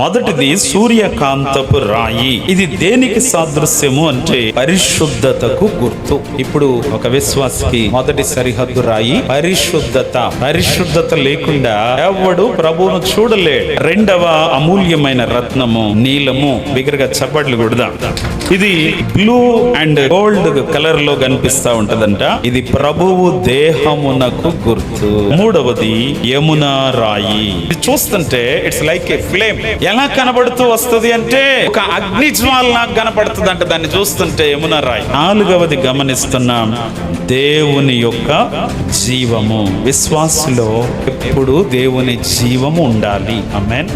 మొదటిది సూర్యకాంతపు రాయి. ఇది దేనికి సాదృశ్యము అంటే పరిశుద్ధతకు గుర్తు. ఇప్పుడు ఒక విశ్వాసకి మొదటి సరిహద్దు రాయి పరిశుద్ధత. పరిశుద్ధత లేకుండా ఎవడు ప్రభువును చూడలేడు. రెండవ అమూల్యమైన రత్నము నీలము బిగరగా చప్పట్లు కొడదాం. ఇది బ్లూ అండ్ గోల్డ్ కలర్లో కనిపిస్తా ఉంటదంట. ఇది ప్రభువు దేహమునకు గుర్తు. మూడవది యమున రాయి. ఇది చూస్తుంటే ఇట్స్ లైక్ ఏ ఫ్లేమ్ ఎలా కనబడుతూ వస్తుంది అంటే ఒక అగ్ని జ్వాల నాకు కనపడుతుంది అంటే దాన్ని చూస్తుంటే యమున రాయి. నాలుగవది గమనిస్తున్నాం. దేవుని యొక్క జీవము. విశ్వాసులో ఎప్పుడు దేవుని జీవము ఉండాలి. అమెన్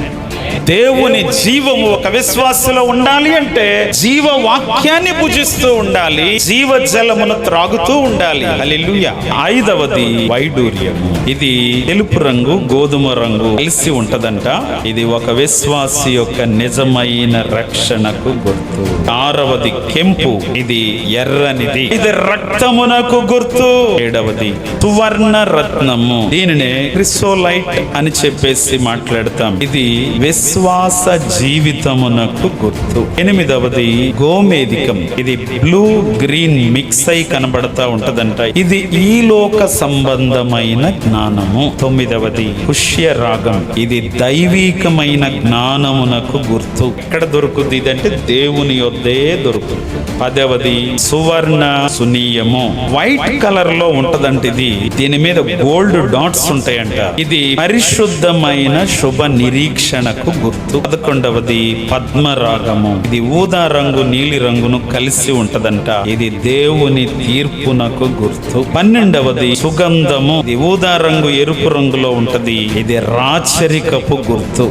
దేవుని జీవము ఒక విశ్వాసలో ఉండాలి అంటే జీవ వాక్యాన్ని పూజిస్తూ ఉండాలి జీవ జలమును త్రాగుతూ ఉండాలి. హల్లెలూయా. ఐదవది వైడూర్యము ఇది తెలుపు రంగు గోధుమ రంగు కలిసి ఉంటదంట. ఇది ఒక విశ్వాసి యొక్క నిజమైన రక్షణకు గుర్తు. ఆరవది కెంపు. ఇది ఎర్రనిది. ఇది రక్తమునకు గుర్తు. ఏడవది సువర్ణ రత్నము దీనినే క్రిసోలైట్ అని చెప్పేసి మాట్లాడతాం. ఇది విశ్వాస జీవితమునకు గుర్తు. ఎనిమిదవది గోమేదికం ఇది బ్లూ గ్రీన్ మిక్స్ అయి కనబడతా ఉంటదంట. ఇది ఈ లోక సంబంధమైన జ్ఞానము. తొమ్మిదవది పుష్య రాగం ఇది దైవీకమైన జ్ఞానమునకు గుర్తు. ఎక్కడ దొరుకుతుంది ఇదంటే దేవుని యొద్దే దొరుకుతుంది. పదవది సువర్ణ సునీయము. వైట్ కలర్లో ఉంటదంట ఇది. దీని మీద గోల్డ్ డాట్స్ ఉంటాయంట. ఇది పరిశుద్ధమైన శుభ నిరీక్షణకు గుర్తు పదకొండవది పద్మరాగము ఇది ఊదా రంగు నీలి రంగును కలిసి ఉంటదంట ఇది దేవుని తీర్పునకు గుర్తు పన్నెండవది సుగంధము ఇది ఊదా రంగు ఎరుపు రంగులో ఉంటది ఇది రాచరికపు గుర్తు